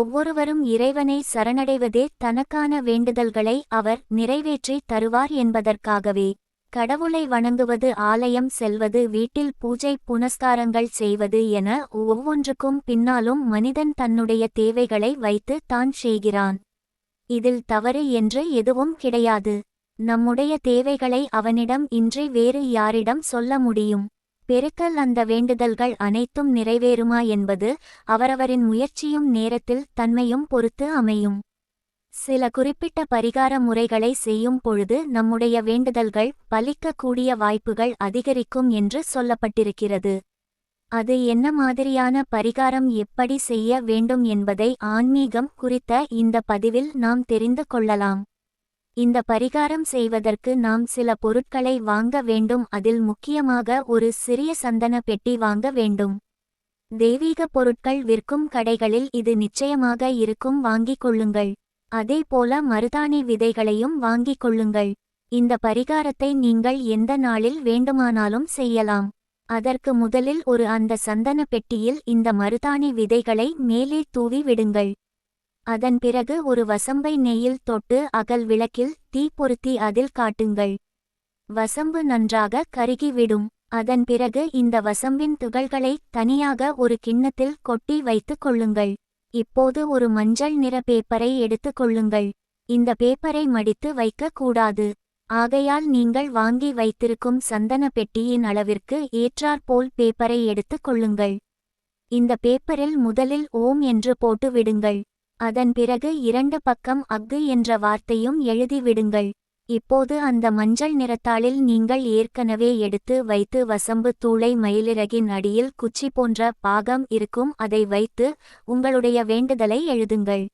ஒவ்வொருவரும் இறைவனை சரணடைவதே தனக்கான வேண்டுதல்களை அவர் நிறைவேற்றி தருவார் என்பதற்காகவே. கடவுளை வணங்குவது ஆலயம் செல்வது வீட்டில் பூஜை புனஸ்காரங்கள் செய்வது என ஒவ்வொன்றுக்கும் பின்னாலும் மனிதன் தன்னுடைய தேவைகளை வைத்து தான் செய்கிறான். இதில் தவறு என்று எதுவும் கிடையாது. நம்முடைய தேவைகளை அவனிடம் இன்றி வேறு யாரிடம் சொல்ல முடியும். பெருக்கல் அந்த வேண்டுதல்கள் அனைத்தும் நிறைவேறுமா என்பது அவரவரின் முயற்சியும் நேரத்தில் தன்மையும் பொறுத்து அமையும். சில குறிப்பிட்ட பரிகார முறைகளை செய்யும் பொழுது நம்முடைய வேண்டுதல்கள் பலிக்கக்கூடிய வாய்ப்புகள் அதிகரிக்கும் என்று சொல்லப்பட்டிருக்கிறது. அது என்ன மாதிரியான பரிகாரம் எப்படி செய்ய வேண்டும் என்பதை ஆன்மீகம் குறித்த இந்த பதிவில் நாம் தெரிந்து கொள்ளலாம். இந்த பரிகாரம் செய்வதற்கு நாம் சில பொருட்களை வாங்க வேண்டும். அதில் முக்கியமாக ஒரு சிறிய சந்தன பெட்டி வாங்க வேண்டும். தெய்வீக பொருட்கள் விற்கும் கடைகளில் இது நிச்சயமாக இருக்கும். வாங்கிக் கொள்ளுங்கள். அதேபோல மருதாணி விதைகளையும் வாங்கிக் கொள்ளுங்கள். இந்த பரிகாரத்தை நீங்கள் எந்த நாளில் வேண்டுமானாலும் செய்யலாம். அதற்கு முதலில் ஒரு அந்த சந்தன பெட்டியில் இந்த மருதாணி விதைகளை மேலே தூவி விடுங்கள். அதன் பிறகு ஒரு வசம்பை நெய்யில் தொட்டு அகல் விளக்கில் தீ பொருத்தி அதில் காட்டுங்கள். வசம்பு நன்றாக கருகிவிடும். அதன் பிறகு இந்த வசம்பின் துகள்களை தனியாக ஒரு கிண்ணத்தில் கொட்டி வைத்துக் கொள்ளுங்கள். இப்போது ஒரு மஞ்சள் நிற பேப்பரை எடுத்துக் கொள்ளுங்கள். இந்த பேப்பரை மடித்து வைக்க கூடாது. ஆகையால் நீங்கள் வாங்கி வைத்திருக்கும் சந்தன பெட்டியின் அளவிற்கு ஏற்றாற்போல் பேப்பரை எடுத்துக் கொள்ளுங்கள். இந்த பேப்பரில் முதலில் ஓம் என்று போட்டு விடுங்கள். அதன் பிறகு இரண்டு பக்கம் அக்கு என்ற வார்த்தையும் எழுதிவிடுங்கள் இப்போது அந்த மஞ்சள் நிறத்தாளில் நீங்கள் ஏற்கனவே எடுத்து வைத்து வசம்பு தூளை மயிலிறகின் அடியில் குச்சி போன்ற பாகம் இருக்கும் அதை வைத்து உங்களுடைய வேண்டுதலை எழுதுங்கள்.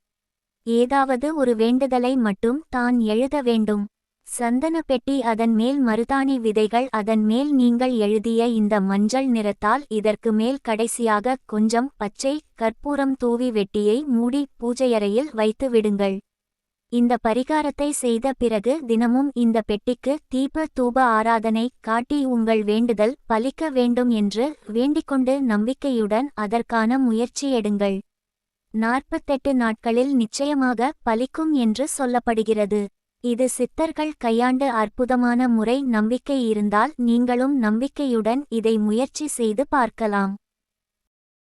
ஏதாவது ஒரு வேண்டுதலை மட்டும் தான் எழுத வேண்டும். சந்தன பெட்டி அதன் மேல் மருதாணி விதைகள் அதன் மேல் நீங்கள் எழுதிய இந்த மஞ்சள் நிறத்தால் இதற்கு மேல் கடைசியாக கொஞ்சம் பச்சை கற்பூரம் தூவி வெட்டியை மூடி பூஜையறையில் வைத்து விடுங்கள். இந்த பரிகாரத்தை செய்த பிறகு தினமும் இந்த பெட்டிக்கு தீப தூப ஆராதனை காட்டி உங்கள் வேண்டுதல் பலிக்க வேண்டும் என்று வேண்டிக்கொண்டு நம்பிக்கையுடன் அதற்கான முயற்சி எடுங்கள். நாற்பத்தெட்டு நாட்களில் நிச்சயமாக பலிக்கும் என்று சொல்லப்படுகிறது. இது சித்தர்கள் கையாண்டு அற்புதமான முறை நம்பிக்கை இருந்தால் நீங்களும் நம்பிக்கையுடன் இதை முயற்சி செய்து பார்க்கலாம்.